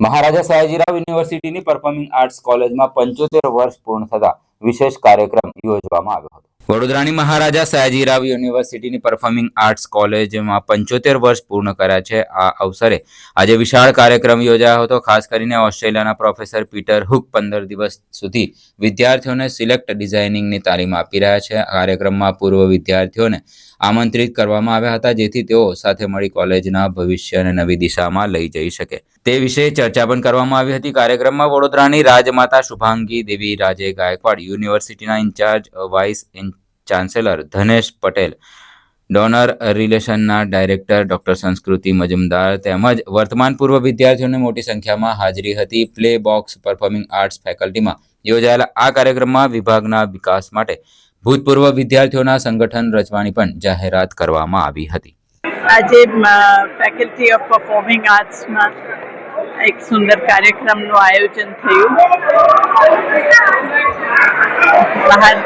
મહારાજા સયાજીરાવ યુનિવર્સિટીની performing arts કોલેજમાં પંચોતેર વર્ષ પૂર્ણ થતા વિશેષ કાર્યક્રમ યોજવામાં આવ્યો હતો. વડોદરાની મહારાજા સયાજીરાવ યુનિવર્સિટીની પરફોર્મિંગ આર્ટ્સ કોલેજમાં પંચોતેર વર્ષ પૂર્ણ કર્યા છે. આ અવસરે આજે વિશાળ કાર્યક્રમ યોજાયો હતો. ખાસ કરીને ઓસ્ટ્રેલિયાના પ્રોફેસર પીટર હુક પંદર દિવસ સુધી વિદ્યાર્થીઓને સિલેક્ટ ડિઝાઇનિંગની તાલીમ આપી રહ્યા છે. કાર્યક્રમમાં પૂર્વ વિદ્યાર્થીઓને આમંત્રિત કરવામાં આવ્યા હતા, જેથી તેઓ સાથે મળી કોલેજના ભવિષ્યને નવી દિશામાં લઈ જઈ શકે. તે વિશે ચર્ચા પણ કરવામાં આવી હતી. કાર્યક્રમમાં વડોદરાની રાજમાતા શુભાંગી દેવી, રાજે ગાયકવાડ, યુનિવર્સિટીના incharge, vice chancellor Dhanesh Patel, donor રિલેશનના director doctor સંસ્કૃતિ મજુમદાર તેમજ વર્તમાન પૂર્વ વિદ્યાર્થીઓને મોટી સંખ્યામાં હાજરી હતી. પ્લે બોક્સ પરફોર્મિંગ આર્ટ્સ ફેકલ્ટીમાં યોજાયેલા આ કાર્યક્રમમાં વિભાગના વિકાસ માટે ભૂતપૂર્વ વિદ્યાર્થીઓના સંગઠન રચવાની પણ જાહેરાત કરવામાં આવી હતી. આજે ફેકલ્ટી ઓફ પરફોર્મિંગ આર્ટ્સમાં એક સુંદર કાર્યક્રમનું આયોજન થયું. બહાર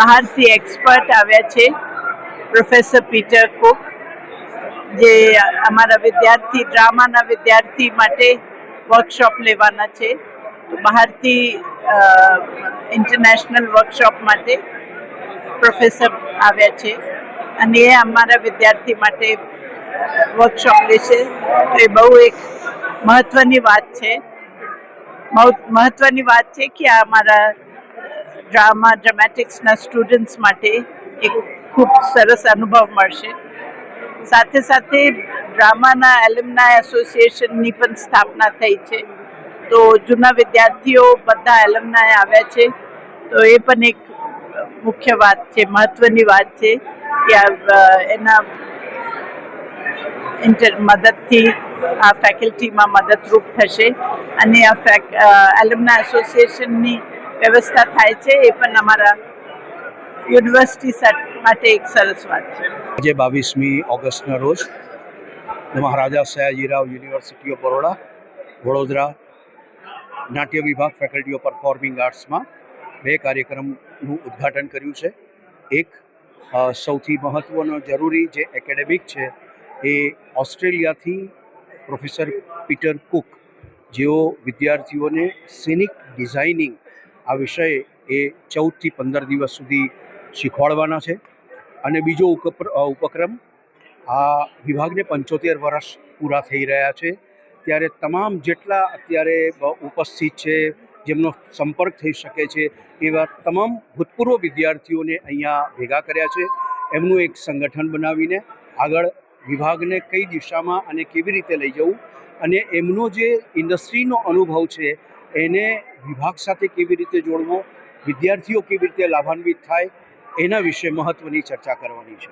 બહારથી એક્સપર્ટ આવ્યા છે પ્રોફેસર પીટર કુક જે અમારા વિદ્યાર્થી, ડ્રામાના વિદ્યાર્થી માટે વર્કશોપ લેવાના છે. બહારથી ઇન્ટરનેશનલ વર્કશોપ માટે પ્રોફેસર આવ્યા છે. અને એ અમારા વિદ્યાર્થી માટે વર્કશોપ લેશે એ બહુ એક મહત્વની વાત છે. મહત્વની વાત છે કે આ અમારા ડ્રામા ડ્રામેટિક્સના સ્ટુડન્ટ્સ માટે એક ખૂબ સરસ અનુભવ મળશે. સાથે સાથે ડ્રામાના એલ્યુમનાય એસોસિએશનની પણ સ્થાપના થઈ છે. તો જૂના વિદ્યાર્થીઓ બધા એલમના આવ્યા છે. તો એ પણ એક મુખ્ય વાત છે, મહત્વની વાત છે કે એના ઇન્ટર મદદથી આ ફેકલ્ટીમાં મદદરૂપ થશે. અને આ ફેક એલમના એસોસિએશનની વ્યવસ્થા થાય છે, એ પણ અમારા યુનિવર્સિટી માટે એક સરસ વાત છે. આજે બાવીસમી ઓગસ્ટના રોજ મહારાજા સયાજીરાવ યુનિવર્સિટી ઓફ બરોડા, વડોદરા નાટ્ય વિભાગ ફેકલ્ટી ઓફ પરફોર્મિંગ આર્ટ્સમાં બે કાર્યક્રમનું ઉદ્ઘાટન કર્યું છે. એક સૌથી મહત્ત્વનો જરૂરી જે એકેડેમિક છે એ ઓસ્ટ્રેલિયાથી પ્રોફેસર પીટર કુક, જેઓ વિદ્યાર્થીઓને સિનિક ડિઝાઇનિંગ આ વિષય એ ચૌદથી પંદર દિવસ સુધી શીખવાડવાના છે. અને બીજો ઉપક્ર- ઉપક્રમ આ વિભાગને પંચોતેર વર્ષ પૂરા થઈ રહ્યા છે. ત્યારે તમામ જેટલા અત્યારે ઉપસ્થિત છે, જેમનો સંપર્ક થઈ શકે છે, એવા તમામ ભૂતપૂર્વ વિદ્યાર્થીઓને અહીંયા ભેગા કર્યા છે. એમનું એક સંગઠન બનાવીને આગળ વિભાગને કઈ દિશામાં અને કેવી રીતે લઈ જવું અને એમનો જે ઇન્ડસ્ટ્રીનો અનુભવ છે, એને વિભાગ સાથે કેવી રીતે જોડવો, વિદ્યાર્થીઓ કેવી રીતે લાભાન્વિત થાય, એના વિશે મહત્ત્વની ચર્ચા કરવાની છે.